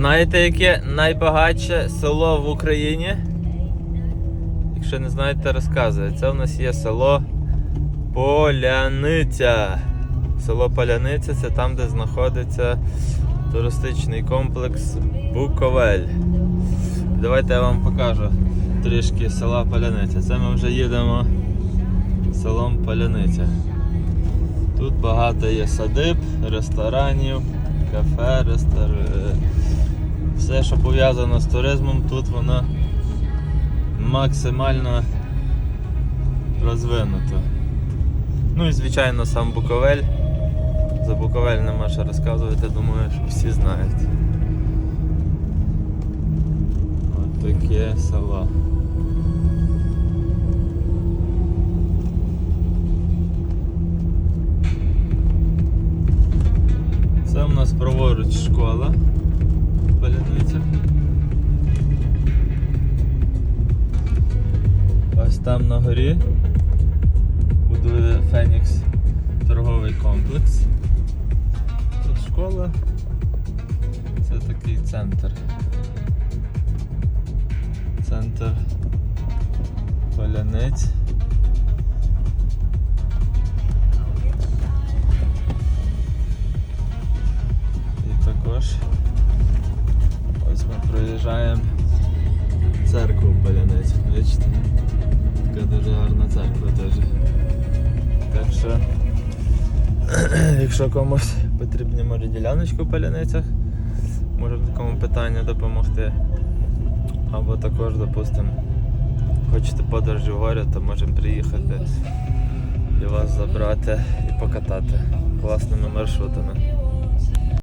Знаєте, яке найбагатше село в Україні? Якщо не знаєте, розказую. Це в нас є село Поляниця. Село Поляниця це там, де знаходиться туристичний комплекс Буковель. Давайте я вам покажу трішки села Поляниця. Це ми вже їдемо селом Поляниця. Тут багато є садиб, ресторанів, кафе, рестор... все, що пов'язано з туризмом, тут воно максимально розвинуто. Ну і звичайно сам Буковель. За Буковель нема що розказувати, думаю, що всі знають. От таке село. Це у нас праворуч школа. Там на горі будує Фенікс торговий комплекс. Тут школа. Це такий центр. Центр Поляниць. І також ось ми проїжджаємо. Бачите? Така дуже гарна церква теж. Якщо комусь потрібні може діляночку в Поляницях, може в такому питанні допомогти. Або також, допустимо, хочете подорожі в горі, то можемо приїхати і вас забрати і покатати класними маршрутами.